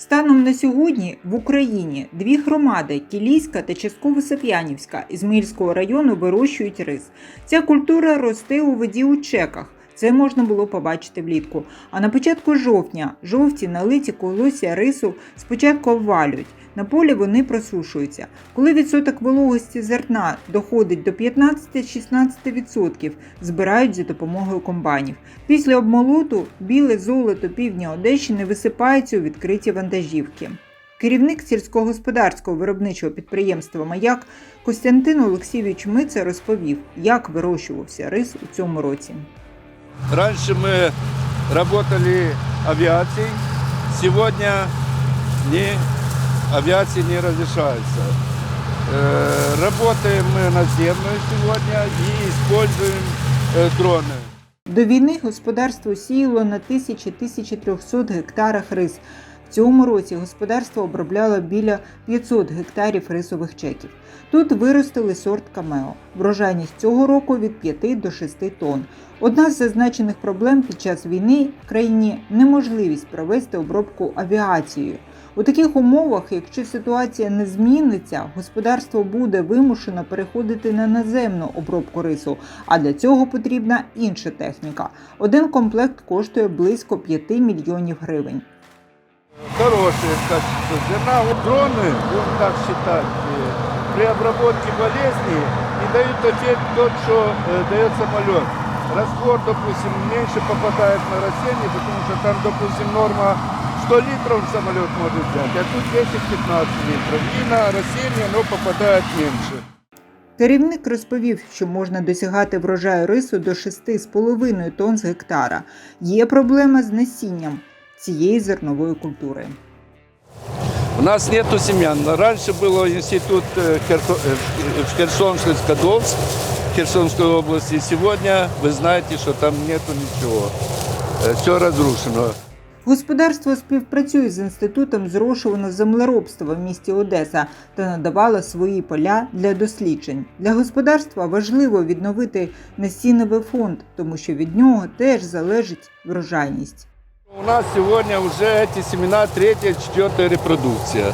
Станом на сьогодні в Україні дві громади Кілійська та частково Сап'янівська Ізмаїльського району вирощують рис. Ця культура росте у воді у чеках. Це можна було побачити влітку. А на початку жовтня жовті налиті колосся рису спочатку обвалюють. На полі вони просушуються. Коли відсоток вологості зерна доходить до 15-16%, збирають за допомогою комбайнів. Після обмолоту біле золото півдня Одещини висипається у відкриті вантажівки. Керівник сільськогосподарського виробничого підприємства Маяк Костянтин Олексійович Миця розповів, як вирощувався рис у цьому році. Раньше мы работали авиацией, сегодня не, авиации не разрешается. Э, Работаем мы наземную сегодня и используем э, дроны. До війни господарство сіяло на 1000-1300 гектарах рис. В цьому році господарство обробляло біля 500 гектарів рисових чеків. Тут виростили сорт камео. Врожайність цього року від 5 до 6 тонн. Одна з зазначених проблем під час війни в країні неможливість провести обробку авіацією. У таких умовах, якщо ситуація не зміниться, господарство буде вимушено переходити на наземну обробку рису, а для цього потрібна інша техніка. Один комплект коштує близько 5 мільйонів гривень. Хорошее качество зерна. Вот дроны, будем так считать, э, при обработке болезней не дают эффект тот, что э, дает самолет. Раствор, допустим, меньше попадает на растение, потому что там, допустим, норма 100 литров самолет может взять, а тут 10-15 литров. И на растение оно попадает меньше. Керівник розповів, що можна досягати врожаю рису до 6,5 тонн з гектара. Є проблема з насінням цієї зернової культури. У нас нету семян. Раньше был институт э, Херто- э, в Херсонске-Скадовск, Херсонской области. Сегодня вы знаете, что там нету ничего. Все разрушено. Господарство співпрацює з інститутом зрошуваного землеробства в місті Одеса та надавало свої поля для досліджень. Для господарства важливо відновити насінновий фонд, тому що від нього теж залежить врожайність. У нас сегодня уже эти семена третья, четвертая репродукция.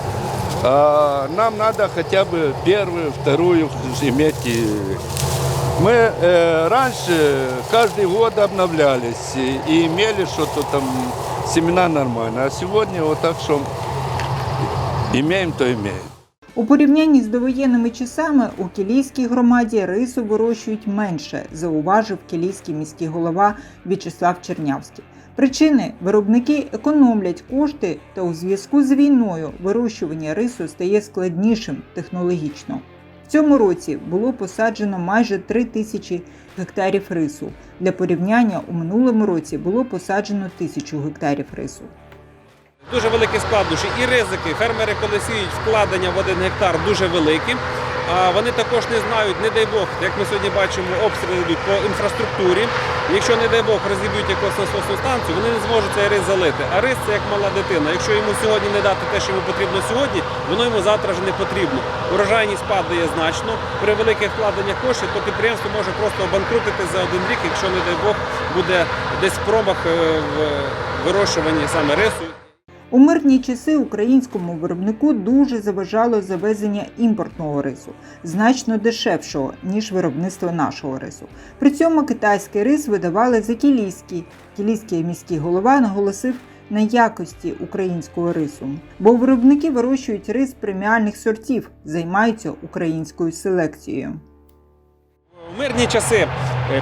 А нам надо хотя бы первую, вторую иметь. и- Мы э, раньше каждый год обновлялись и, и имели что-то там, семена нормально. А сегодня вот так что имеем, то имеем. У порівнянні з довоєнними часами у Кілійській громаді рису вирощують менше, зауважив кілійський міський голова В'ячеслав Чернявський. Причини виробники економлять кошти, та у зв'язку з війною вирощування рису стає складнішим технологічно. В цьому році було посаджено майже 3 тисячі гектарів рису. Для порівняння у минулому році було посаджено тисячу гектарів рису. Дуже великі складнощі і ризики. Фермери, коли сіють вкладення в один гектар, дуже великі. А вони також не знають, не дай Бог, як ми сьогодні бачимо, обстріли йдуть по інфраструктурі. Якщо, не дай Бог, розіб'ють якусь насосну станцію, вони не зможуть цей рис залити. А рис це як мала дитина. Якщо йому сьогодні не дати те, що йому потрібно сьогодні, воно йому завтра вже не потрібно. Урожайність падає значно. При великих вкладеннях коштів, то підприємство може просто обанкрутити за один рік, якщо, не дай Бог, буде десь промах е, в вирощуванні саме рису. У мирні часи українському виробнику дуже заважало завезення імпортного рису, значно дешевшого, ніж виробництво нашого рису. При цьому китайський рис видавали за кілійський. Кілійський міський голова наголосив на якості українського рису, бо виробники вирощують рис преміальних сортів, займаються українською селекцією. В мирні часи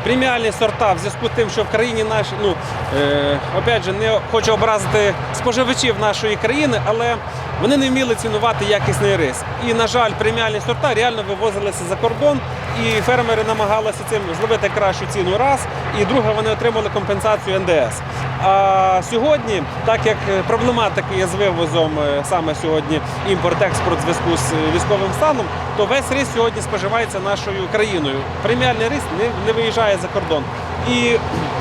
преміальні сорта в зв'язку з тим, що в країні наш, ну е, опять же, не хочу образити споживачів нашої країни, але вони не вміли цінувати якісний рис. І, на жаль, преміальні сорта реально вивозилися за кордон, і фермери намагалися цим зловити кращу ціну раз, і друге, вони отримали компенсацію НДС. А сьогодні, так як проблематика є з вивозом е, саме сьогодні імпорт-експорт в зв'язку з е, військовим станом, то весь рис сьогодні споживається нашою країною. Преміальний рис не, не виїжджає за кордон. І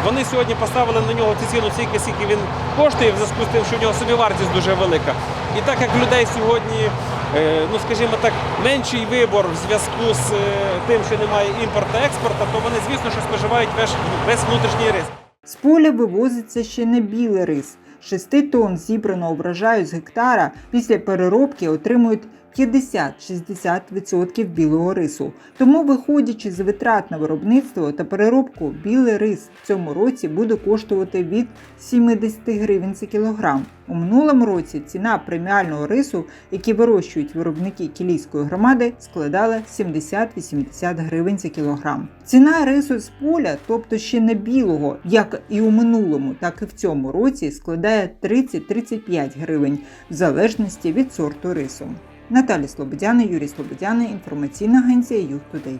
вони сьогодні поставили на нього цю ціну стільки, скільки він коштує, в зв'язку з тим, що в нього собівартість дуже велика. І так як людей сьогодні, е, ну скажімо так, менший вибор в зв'язку з е, тим, що немає імпорту експорту, то вони, звісно, що споживають весь, весь внутрішній рис. З поля вивозиться ще не білий рис. 6 тонн зібраного врожаю з гектара після переробки отримують 50-60% білого рису. Тому, виходячи з витрат на виробництво та переробку, білий рис в цьому році буде коштувати від 70 гривень за кілограм. У минулому році ціна преміального рису, який вирощують виробники кілійської громади, складала 70-80 гривень за кілограм. Ціна рису з поля, тобто ще не білого, як і у минулому, так і в цьому році, складає 30-35 гривень в залежності від сорту рису. Наталі Слободяна, Юрій Слободяна, інформаційна агенція Юг Today.